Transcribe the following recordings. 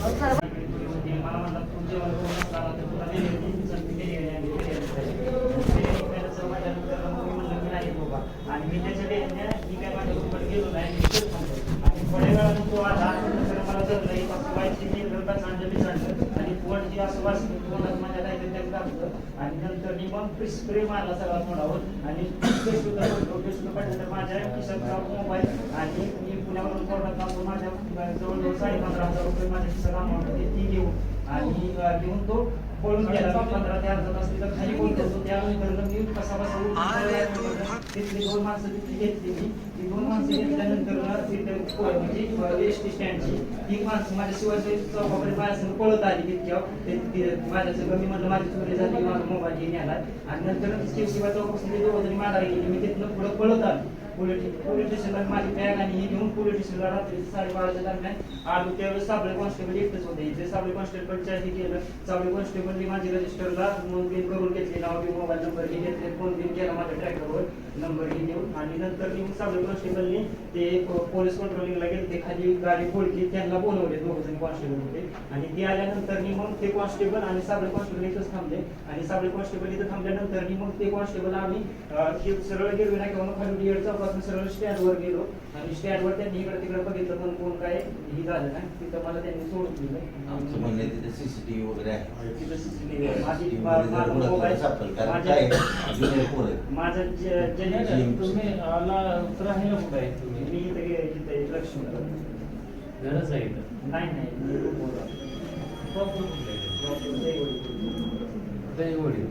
मला म्हणतात तू जेवण करून असताना तर तुला दिली होती, चटणी केली आहे आणि केली आहे. ते एकमेकाचं माझ्या मित्राला मग मी म्हणलं की नाही बाबा. आणि मी त्याच्या डेरीने मी काय माझ्या रूमवर गेलो नाही मी तेच म्हणतो. आणि थोड्या वेळानं तो आला तर मला जमलं एक असं सांडलं मी सांडलं आणि पोट जे असं वाचलं तोंडात माझ्या काहीतरी त्यात घातलं आणि नंतर मी मग स्प्रे मारला सगळा तोंडावर आणि टेस्ट पाहिजे तर माझ्या खिशात मोबाईल आणि मी पुण्यावरून कोर्टात जाऊन माझ्या जवळजवळ साडे पंधरा हजार रुपये माझ्या खिशात अमाऊंट होती ती घेऊन. आणि घेऊन तो पळून गेला. पंधरा ते अर्धा तास तिथं खाली बोलतो होतो त्यानंतर मी कसा बसा. तिथली दोन माणसं तिथली घेतली मी ती दोन माणसं घेतल्यानंतर ना तिथे म्हणजे एस टी स्टँडची ती माणसं माझ्या शिवाजी चौकाकडे माझ्यासंग पळत आली तितक्या माझ्या सगळं मी म्हणलं माझी चोरी झाली माझा मोबाईल घेऊन आला आणि नंतर शिवशिवा चौकापासून ते दोघं जणी माघारी गेली. मी तिथनं पुढं पळत आलो. पोलीस पोलीस स्टेशनला माझी बॅग आणि हे घेऊन पोलीस स्टेशनला रात्री साडेबाराच्या दरम्यान आलो त्यावेळेस साबळे कॉन्स्टेबल एकटेच होते इथे साबळे कॉन्स्टेबलच्या हे केलं साबळे कॉन्स्टेबलने माझी रजिस्टरला नोंदणी करून घेतली नाव मी मोबाईल नंबर हे घेतले फोन बिन केला माझ्या ट्रॅक्टरवर नंबर हे देऊन आणि नंतर मी साबळे कॉन्स्टेबलने ते पोलीस कंट्रोलिंगला गेले ते खाली गाडी फोडली त्यांना बोलवले दोघं जण कॉन्स्टेबल होते आणि ते आल्यानंतर मी मग ते कॉन्स्टेबल आणि साबळे कॉन्स्टेबल इथंच थांबले आणि साबळे कॉन्स्टेबल इथं थांबल्यानंतर मी मग ते कॉन्स्टेबल आम्ही सरळ गेलो नाही किंवा मग खाली चौकातून सरळ स्टँडवर गेलो. आणि स्टँडवर त्यांनी इकडे तिकडे बघितलं पण कोण काय हे झालं नाही. तिथं मला त्यांनी सोडून आमचं दिलं म्हणणं आहे तिथे सीसीटीव्ही वगैरे आहे. तिथं आहे. माझी मा- माझा तुम्ही राहिला कुठं आहे मी तुम्ही इथं गे- इथं लक्ष्मी घरच आहे इथं? नाही नाही मी प्रॉपर दैवडी.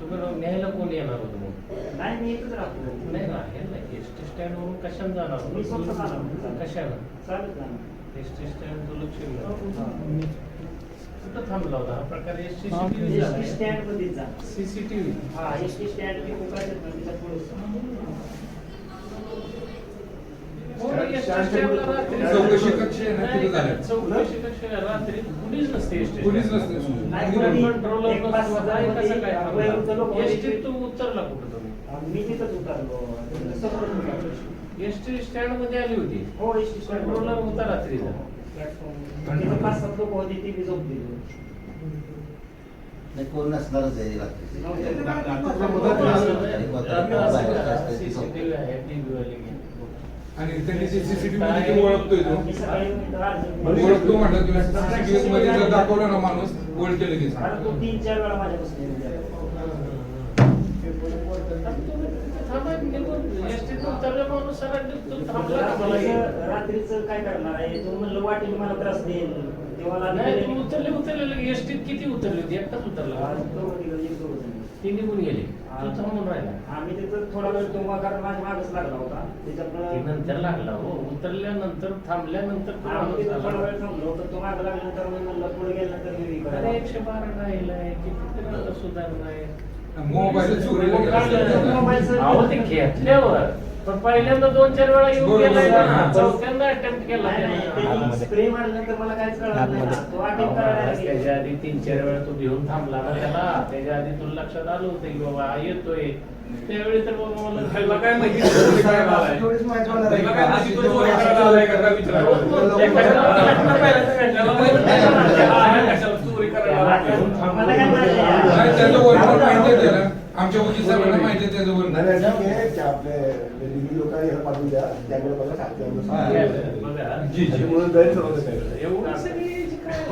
तुम्ही न्यायला कोण येणार होतं नाही मी इथंच राहतो. नाही ना. एस टी स्टँडवरून कशाने जाणार? मी स्वतः जाणार. कशानं चालत ना एस टी स्टँड तो लक्ष हा. कुठं थांबला होता? हा प्रकार एस टी एस टी स्टँडमध्ये जा. सीसीटीव्ही हा एस टी स्टँड मी कुकाच्या नदीच्या पुढे चौकशी कक्ष आहे ना, तिथं झालं. चौकशी कक्ष रात्री कुणीच नसते कुणीच नसते. नाही, कंट्रोलर कोणी- कंट्रोलर एक पाच नसतो. सहा आहे मध्ये कसं काय वयोवृद्ध लोक थांबला? होते. एस टी तू उतरला कुठं मी तिथंच उतरलो समोरून उतरलो. एस टी स्टँडमध्ये आली होती हो एस टी स्टँड कंट्रोलर होता रात्रीचा पाच सात लोक होते ते नाही कोण नसणारच आहे रात्री सीसीटीव्ही आहे टीव्ही वाले आणि त्यांनी सीसीटीव्ही मध्ये ते ओळखतोय तो. ओळखतो म्हटलं तुला. सीसीटीव्ही मध्ये जर दाखवलं ना माणूस ओळख तीन चार वेळा गेला. रात्रीचं रात्रीचं काय करणार आहे? तो म्हणलं वाटेल मला त्रास देईल. तेव्हा मला नाही तू उतरले उतरले एसटीत किती उतरली होती? एकटाच उतरला. ती निघून गेली. तू थांबून राहिला. आम्ही तिथं थोडा वेळ तेव्हा कारण माझ्या मागच लागला होता. ती त्याच्यामुळे नंतर लागला हो. उतरल्यानंतर थांबल्यानंतर तो आम्ही माणूस तिथं थोडा आला. वेळ थांबलो तर तो मागं लागल्यानंतर मी म्हणलं पुढे गेल्यानंतर मी हे अरे करायला. एकशे बारा राहिलाय किती सुधारणा आहे. मोबाईल चोरीला मोबाईलचं- अहो ते घेतल्यावर पण पहिल्यांदा दोन चार वेळा येऊन. गेलाय ना. चौथ्यांदा अटेम्प्ट केला स्प्रे मारल्यानंतर मला काहीच कळलं नाही. तो करायला त्याच्या. आधी तीन चार वेळा तो घेऊन थांबला ना त्याला. त्याच्या आधी तुला लक्षात आलं होतं की बाबा हा येतोय. त्यावेळी तर बाबा मला त्याला काय माहिती काय तो आलाय का? मला काय आमच्या वकील साहेबांना माहिती आहे त्याचं वैभव. नाही, नाही, ठीक आहे, की आपले रिव्ह्यू लोक ह्याला पाठवून द्या त्याकडे मला सांगते आम्ही सांगते. बघा जी, जी. त्यामुळे गैरसमज आहे. एवढं सगळी जी काय-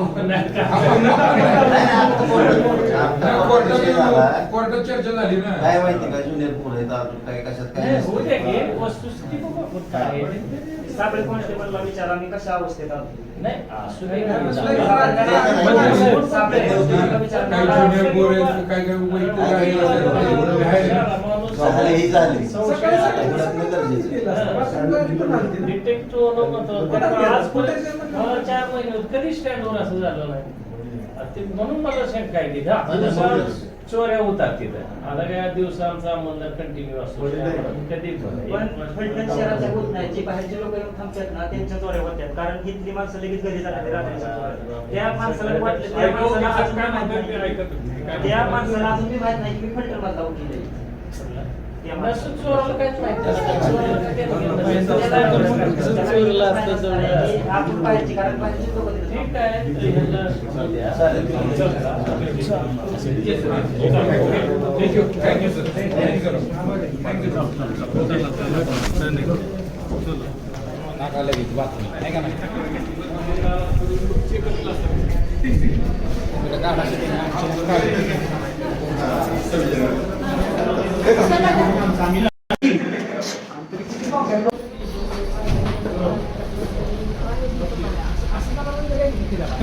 कोर्टात कोर्टात चर्चा झाली ना काय माहिती का ज्युनियर पोरं आहेत अजून काय कशात काय नाही, होऊ द्या की नसतं. वस्तुस्थिती बघा आपण काय आहे ते- ते- ते सापळे कॉन्स्टेबलला विचारा मी कशा अवस्थेत नाही असू दे असू दे, ना. सापळे कॉन्स्टेबलला विचारा. काही आहेत, काही आहे, झाले ही झाली. गरजेचं आहे. चार महिने. कधी स्टँडवर असं झालं नाही. ते म्हणून मला शंका आहे तिथं. चोऱ्या होतात तिथं. आता काय दिवसांचा आम्हाला कंटिन्यू असतो. कधी पण. फलटण शहराच्या होत नाही जे बाहेरचे लोक येऊन थांबतात ना त्यांच्या चोऱ्या होत्यात कारण इथली माणसं लगेच घरी जातात रात्रीच्या चोऱ्या. त्या माणसाला वाटलं त्या माणसाला अजून काय माहीत नाही. त्या माणसाला अजून मी माहीत नाही की मी फलटण मधला वकील आहे. नसून चोराला काहीच माहिती ठीक आहे थँक्यू थँक्यू सर थँक्यू नाका लगेच बातमी आहे का नाही 私が何度やりにしてたか。